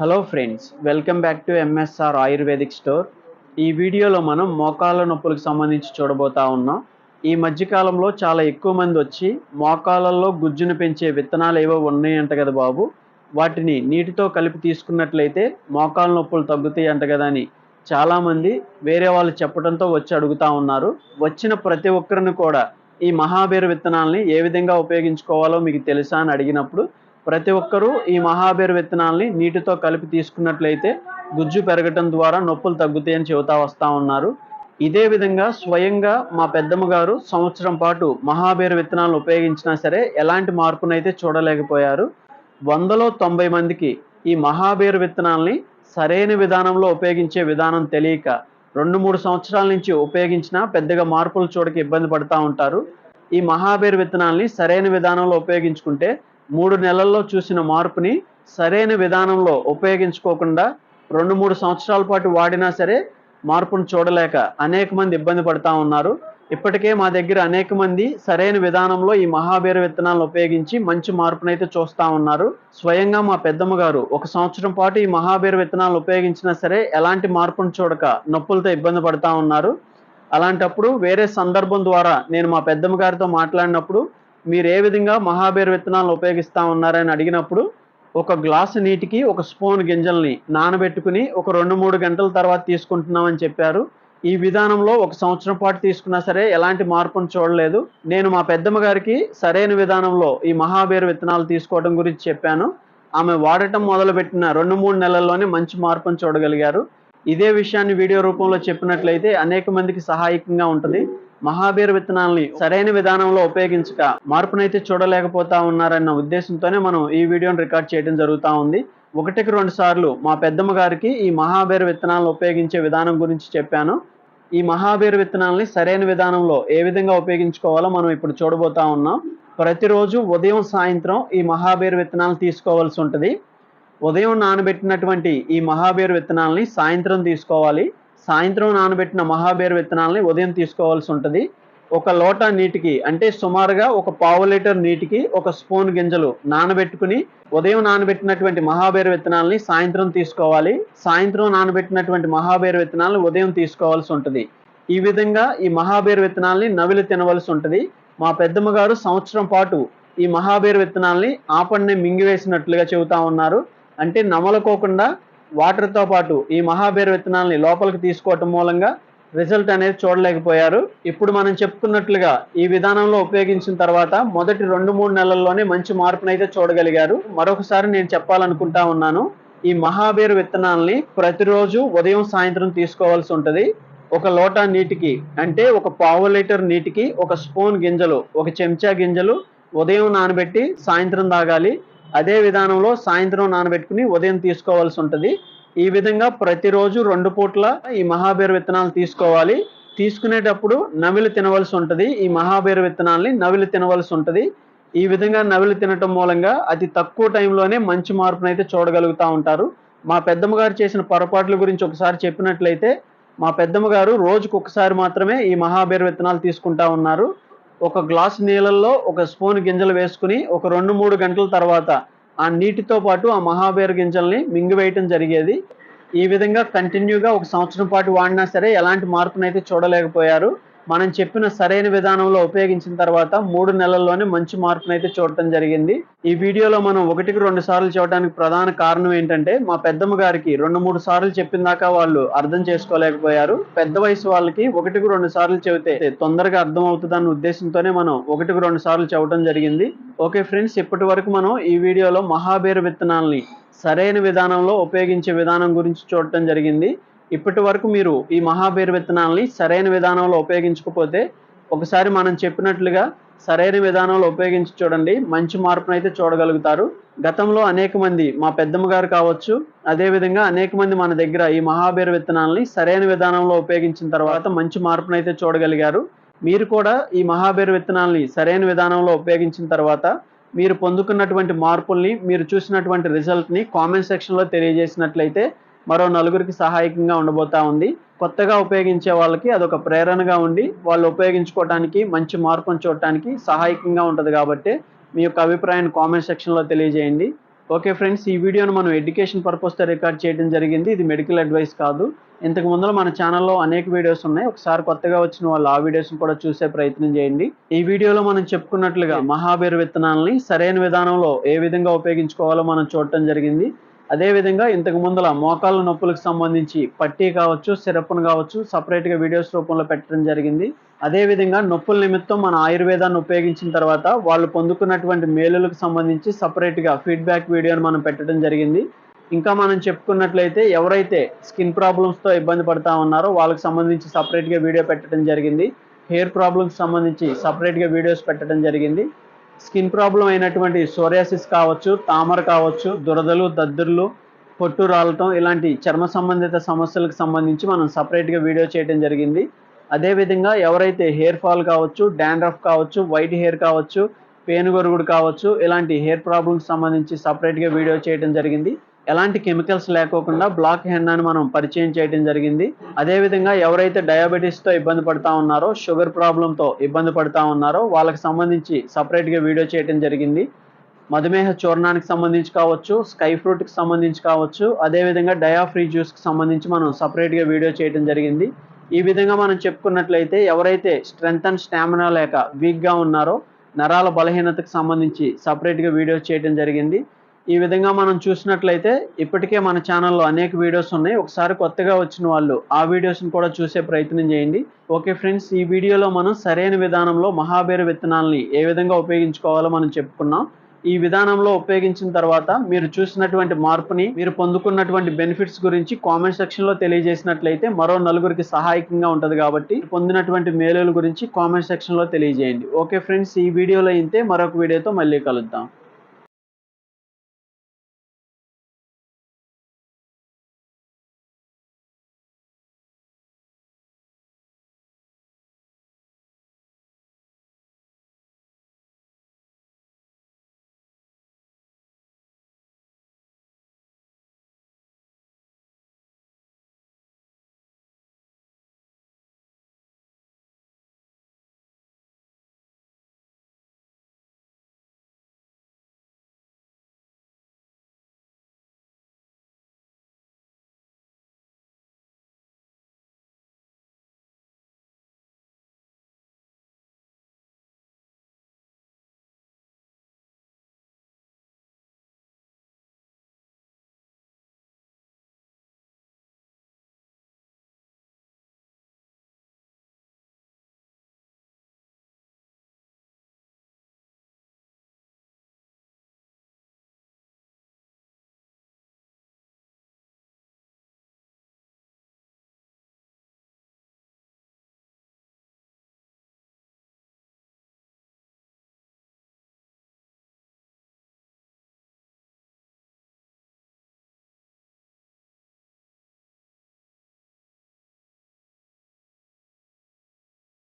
Hello friends welcome back to MSR ayurvedic store ఈ వీడియోలో మనం మోకాళ్ళ నొప్పులకు సంబంధించి చూడబోతా ఉన్నాం. ఈ మధ్యకాలంలో చాలా ఎక్కువ మంది వచ్చి మోకాళ్ళల్లో గుజ్జును పెంచే విత్తనాలు ఏవో ఉన్నాయంట కదా బాబు. వాటిని నీటితో కలిపి తీసుకున్నట్లయితే మోకాళ్ళ నొప్పులు తగ్గుతాయి అంట కదా అని చాలామంది వేరే వాళ్ళు చెప్పడంతో వచ్చి అడుగుతా ఉన్నారు. వచ్చిన ప్రతి ఒక్కరిని కూడా ఈ మహాబీర విత్తనాల్ని ఏ విధంగా ఉపయోగించుకోవాలో మీకు తెలుసా అని అడిగినప్పుడు ప్రతి ఒక్కరూ ఈ మహాబేరు విత్తనాల్ని నీటితో కలిపి తీసుకున్నట్లయితే గుజ్జు పెరగటం ద్వారా నొప్పులు తగ్గుతాయని చెబుతా వస్తూ ఉన్నారు. ఇదే విధంగా స్వయంగా మా పెద్దమ్మ గారు సంవత్సరం పాటు మహాబేరు విత్తనాలను ఉపయోగించినా సరే ఎలాంటి మార్పునైతే చూడలేకపోయారు. వందలో తొంభై మందికి ఈ మహాబేరు విత్తనాల్ని సరైన విధానంలో ఉపయోగించే విధానం తెలియక రెండు మూడు సంవత్సరాల నుంచి ఉపయోగించినా పెద్దగా మార్పులు చూడక ఇబ్బంది పడుతూ ఉంటారు. ఈ మహాబేరు విత్తనాల్ని సరైన విధానంలో ఉపయోగించుకుంటే మూడు నెలల్లో చూసిన మార్పుని సరైన విధానంలో ఉపయోగించుకోకుండా రెండు మూడు సంవత్సరాల పాటు వాడినా సరే మార్పును చూడలేక అనేక మంది ఇబ్బంది పడుతూ ఉన్నారు. ఇప్పటికే మా దగ్గర అనేక మంది సరైన విధానంలో ఈ మహాబీర విత్తనాలను ఉపయోగించి మంచి మార్పునైతే చూస్తూ ఉన్నారు. స్వయంగా మా పెద్దమ్మ గారు ఒక సంవత్సరం పాటు ఈ మహాబీర విత్తనాలను ఉపయోగించినా సరే ఎలాంటి మార్పును చూడక నొప్పులతో ఇబ్బంది పడుతూ ఉన్నారు. అలాంటప్పుడు వేరే సందర్భం ద్వారా నేను మా పెద్దమ్మ గారితో మాట్లాడినప్పుడు మీరు ఏ విధంగా మహాబీర విత్తనాలను ఉపయోగిస్తూ ఉన్నారని అడిగినప్పుడు ఒక గ్లాసు నీటికి ఒక స్పూన్ గింజల్ని నానబెట్టుకుని ఒక రెండు మూడు గంటల తర్వాత తీసుకుంటున్నామని చెప్పారు. ఈ విధానంలో ఒక సంవత్సరం పాటు తీసుకున్నా సరే ఎలాంటి మార్పును చూడలేదు. నేను మా పెద్దమ్మ గారికి సరైన విధానంలో ఈ మహాబీర విత్తనాలు తీసుకోవడం గురించి చెప్పాను. ఆమె వాడటం మొదలుపెట్టిన రెండు మూడు నెలల్లోనే మంచి మార్పును చూడగలిగారు. ఇదే విషయాన్ని వీడియో రూపంలో చెప్పినట్లయితే అనేక మందికి సహాయకంగా ఉంటుంది. మహాబీర్ విత్తనాల్ని సరైన విధానంలో ఉపయోగించక మార్పునైతే చూడలేకపోతా ఉన్నారన్న ఉద్దేశంతోనే మనం ఈ వీడియోను రికార్డ్ చేయడం జరుగుతూ ఉంది. ఒకటికి రెండు సార్లు మా పెద్దమ్మ గారికి ఈ మహాబీర విత్తనాలను ఉపయోగించే విధానం గురించి చెప్పాను. ఈ మహాబీర విత్తనాల్ని సరైన విధానంలో ఏ విధంగా ఉపయోగించుకోవాలో మనం ఇప్పుడు చూడబోతా ఉన్నాం. ప్రతిరోజు ఉదయం సాయంత్రం ఈ మహాబీర విత్తనాలు తీసుకోవాల్సి ఉంటుంది. ఉదయం నానబెట్టినటువంటి ఈ మహాబీర విత్తనాల్ని సాయంత్రం తీసుకోవాలి. సాయంత్రం నానబెట్టిన మహాబేర్ విత్తనాలని ఉదయం తీసుకోవాల్సి ఉంటుంది. ఒక లోటా నీటికి అంటే సుమారుగా ఒక పావు లీటర్ నీటికి ఒక స్పూన్ గింజలు నానబెట్టుకుని ఉదయం నానబెట్టినటువంటి మహాబేర విత్తనాలని సాయంత్రం తీసుకోవాలి. సాయంత్రం నానబెట్టినటువంటి మహాబేర విత్తనాలను ఉదయం తీసుకోవాల్సి ఉంటుంది. ఈ విధంగా ఈ మహాబేర విత్తనాల్ని నవిలి తినవలసి ఉంటుంది. మా పెద్దమ్మ గారు సంవత్సరం పాటు ఈ మహాబేర విత్తనాల్ని ఆపణ్ణి మింగివేసినట్లుగా చెబుతా ఉన్నారు. అంటే నమలకోకుండా వాటర్తో పాటు ఈ మహాబీర విత్తనాల్ని లోపలికి తీసుకోవటం మూలంగా రిజల్ట్ అనేది చూడలేకపోయారు. ఇప్పుడు మనం చెప్పుకున్నట్లుగా ఈ విధానంలో ఉపయోగించిన తర్వాత మొదటి రెండు మూడు నెలల్లోనే మంచి మార్పునైతే చూడగలిగారు. మరొకసారి నేను చెప్పాలనుకుంటా ఉన్నాను ఈ మహాబేరు విత్తనాల్ని ప్రతిరోజు ఉదయం సాయంత్రం తీసుకోవాల్సి ఉంటుంది. ఒక లోటా నీటికి అంటే ఒక పావు లీటర్ నీటికి ఒక స్పూన్ గింజలు ఒక చెంచా గింజలు ఉదయం నానబెట్టి సాయంత్రం తాగాలి. అదే విధానంలో సాయంత్రం నానబెట్టుకుని ఉదయం తీసుకోవాల్సి ఉంటుంది. ఈ విధంగా ప్రతిరోజు రెండు పూట్ల ఈ మహాబీర విత్తనాలు తీసుకోవాలి. తీసుకునేటప్పుడు నవిలు తినవలసి ఉంటుంది. ఈ మహాబీర విత్తనాల్ని నవిలు తినవలసి ఉంటుంది. ఈ విధంగా నవిలు తినటం మూలంగా అతి తక్కువ టైంలోనే మంచి మార్పునైతే చూడగలుగుతూ ఉంటారు. మా పెద్దమ్మ గారు చేసిన పొరపాట్ల గురించి ఒకసారి చెప్పినట్లయితే మా పెద్దమ్మ గారు రోజుకు ఒకసారి మాత్రమే ఈ మహాబీర విత్తనాలు తీసుకుంటా ఉన్నారు. ఒక గ్లాస్ నీళ్ళల్లో ఒక స్పూన్ గింజలు వేసుకుని ఒక రెండు మూడు గంటల తర్వాత ఆ నీటితో పాటు ఆ మహాబేర గింజల్ని మింగివేయటం జరిగేది. ఈ విధంగా కంటిన్యూగా ఒక సంవత్సరం పాటు వాడినా సరే ఎలాంటి మార్పునైతే చూడలేకపోయారు. మనం చెప్పిన సరైన విధానంలో ఉపయోగించిన తర్వాత మూడు నెలల్లోనే మంచి మార్పునైతే చూడటం జరిగింది. ఈ వీడియోలో మనం ఒకటికి రెండు సార్లు చూడడానికి ప్రధాన కారణం ఏంటంటే మా పెద్దమ్మ గారికి రెండు మూడు సార్లు చెప్పిన దాకా వాళ్ళు అర్థం చేసుకోలేకపోయారు. పెద్ద వయసు వాళ్ళకి ఒకటికి రెండు సార్లు చెబితే తొందరగా అర్థం అవుతుందన్న ఉద్దేశంతోనే మనం ఒకటికి రెండు సార్లు చెప్పడం జరిగింది. ఓకే ఫ్రెండ్స్ ఇప్పటి వరకు మనం ఈ వీడియోలో మహాబీర విత్తనాల్ని సరైన విధానంలో ఉపయోగించే విధానం గురించి చూడటం జరిగింది. ఇప్పటి వరకు మీరు ఈ మహాబీర విత్తనాల్ని సరైన విధానంలో ఉపయోగించకపోతే ఒకసారి మనం చెప్పినట్లుగా సరైన విధానంలో ఉపయోగించి చూడండి మంచి మార్పును అయితే చూడగలుగుతారు. గతంలో అనేక మంది మా పెద్దమ్మ గారు కావచ్చు అదేవిధంగా అనేక మంది మన దగ్గర ఈ మహాబీర విత్తనాలని సరైన విధానంలో ఉపయోగించిన తర్వాత మంచి మార్పును అయితే చూడగలిగారు. మీరు కూడా ఈ మహాబీర విత్తనాల్ని సరైన విధానంలో ఉపయోగించిన తర్వాత మీరు పొందుకున్నటువంటి మార్పుల్ని మీరు చూసినటువంటి రిజల్ట్ని కామెంట్ సెక్షన్లో తెలియజేసినట్లయితే మరో నలుగురికి సహాయకంగా ఉండబోతా ఉంది. కొత్తగా ఉపయోగించే వాళ్ళకి అదొక ప్రేరణగా ఉండి వాళ్ళు ఉపయోగించుకోవడానికి మంచి మార్పును చూడటానికి సహాయకంగా ఉంటుంది కాబట్టి మీ యొక్క అభిప్రాయాన్ని కామెంట్ సెక్షన్లో తెలియజేయండి. ఓకే ఫ్రెండ్స్ ఈ వీడియోను మనం ఎడ్యుకేషన్ పర్పస్తో రికార్డ్ చేయడం జరిగింది. ఇది మెడికల్ అడ్వైస్ కాదు. ఇంతకు ముందర మన ఛానల్లో అనేక వీడియోస్ ఉన్నాయి. ఒకసారి కొత్తగా వచ్చిన వాళ్ళు ఆ వీడియోస్ కూడా చూసే ప్రయత్నం చేయండి. ఈ వీడియోలో మనం చెప్పుకున్నట్లుగా మహాబీర్ విత్తనాలని సరైన విధానంలో ఏ విధంగా ఉపయోగించుకోవాలో మనం చూడటం జరిగింది. అదేవిధంగా ఇంతకు ముందల మోకాళ్ళ నొప్పులకు సంబంధించి పట్టీ కావచ్చు సిరప్ను కావచ్చు సపరేట్గా వీడియోస్ రూపంలో పెట్టడం జరిగింది. అదేవిధంగా నొప్పుల నిమిత్తం మన ఆయుర్వేదాన్ని ఉపయోగించిన తర్వాత వాళ్ళు పొందుకున్నటువంటి మేలులకు సంబంధించి సపరేట్గా ఫీడ్బ్యాక్ వీడియోని మనం పెట్టడం జరిగింది. ఇంకా మనం చెప్పుకున్నట్లయితే ఎవరైతే స్కిన్ ప్రాబ్లమ్స్తో ఇబ్బంది పడతా ఉన్నారో వాళ్ళకి సంబంధించి సపరేట్గా వీడియో పెట్టడం జరిగింది. హెయిర్ ప్రాబ్లమ్స్ సంబంధించి సపరేట్గా వీడియోస్ పెట్టడం జరిగింది. స్కిన్ ప్రాబ్లం అయినటువంటి సోరియాసిస్ కావచ్చు తామర కావచ్చు దురదలు దద్దుర్లు పొట్టు రాలటం ఇలాంటి చర్మ సంబంధిత సమస్యలకు సంబంధించి మనం సపరేట్గా వీడియో చేయడం జరిగింది. అదేవిధంగా ఎవరైతే హెయిర్ ఫాల్ కావచ్చు డాండ్రఫ్ కావచ్చు వైట్ హెయిర్ కావచ్చు పేనుగొరుగుడు కావచ్చు ఇలాంటి హెయిర్ ప్రాబ్లమ్స్ సంబంధించి సపరేట్గా వీడియో చేయడం జరిగింది. ఎలాంటి కెమికల్స్ లేకోకుండా బ్లాక్ హెన్నాని మనం పరిచయం చేయడం జరిగింది. అదేవిధంగా ఎవరైతే డయాబెటీస్తో ఇబ్బంది పడతా ఉన్నారో షుగర్ ప్రాబ్లంతో ఇబ్బంది పడతా ఉన్నారో వాళ్ళకి సంబంధించి సపరేట్గా వీడియో చేయడం జరిగింది. మధుమేహ చూర్ణానికి సంబంధించి కావచ్చు స్కై ఫ్రూట్కి సంబంధించి కావచ్చు అదేవిధంగా డయాఫ్రీ జ్యూస్కి సంబంధించి మనం సపరేట్గా వీడియో చేయడం జరిగింది. ఈ విధంగా మనం చెప్పుకున్నట్లయితే ఎవరైతే స్ట్రెంగ్త్ అండ్ స్టామినా లేక వీక్గా ఉన్నారో నరాల బలహీనతకు సంబంధించి సపరేట్గా వీడియో చేయడం జరిగింది. ఈ విధంగా మనం చూసినట్లయితే ఇప్పటికే మన ఛానల్లో అనేక వీడియోస్ ఉన్నాయి. ఒకసారి కొత్తగా వచ్చిన వాళ్ళు ఆ వీడియోస్ని కూడా చూసే ప్రయత్నం చేయండి. ఓకే ఫ్రెండ్స్ ఈ వీడియోలో మనం సరైన విధానంలో మహాబేరు విత్తనాలని ఏ విధంగా ఉపయోగించుకోవాలో మనం చెప్పుకున్నాం. ఈ విధానంలో ఉపయోగించిన తర్వాత మీరు చూసినటువంటి మార్పుని మీరు పొందుకున్నటువంటి బెనిఫిట్స్ గురించి కామెంట్ సెక్షన్లో తెలియజేసినట్లయితే మరో నలుగురికి సహాయకంగా ఉంటుంది కాబట్టి పొందినటువంటి మేలుల గురించి కామెంట్ సెక్షన్లో తెలియజేయండి. ఓకే ఫ్రెండ్స్ ఈ వీడియోలో ఇంతే. మరొక వీడియోతో మళ్ళీ కలుద్దాం.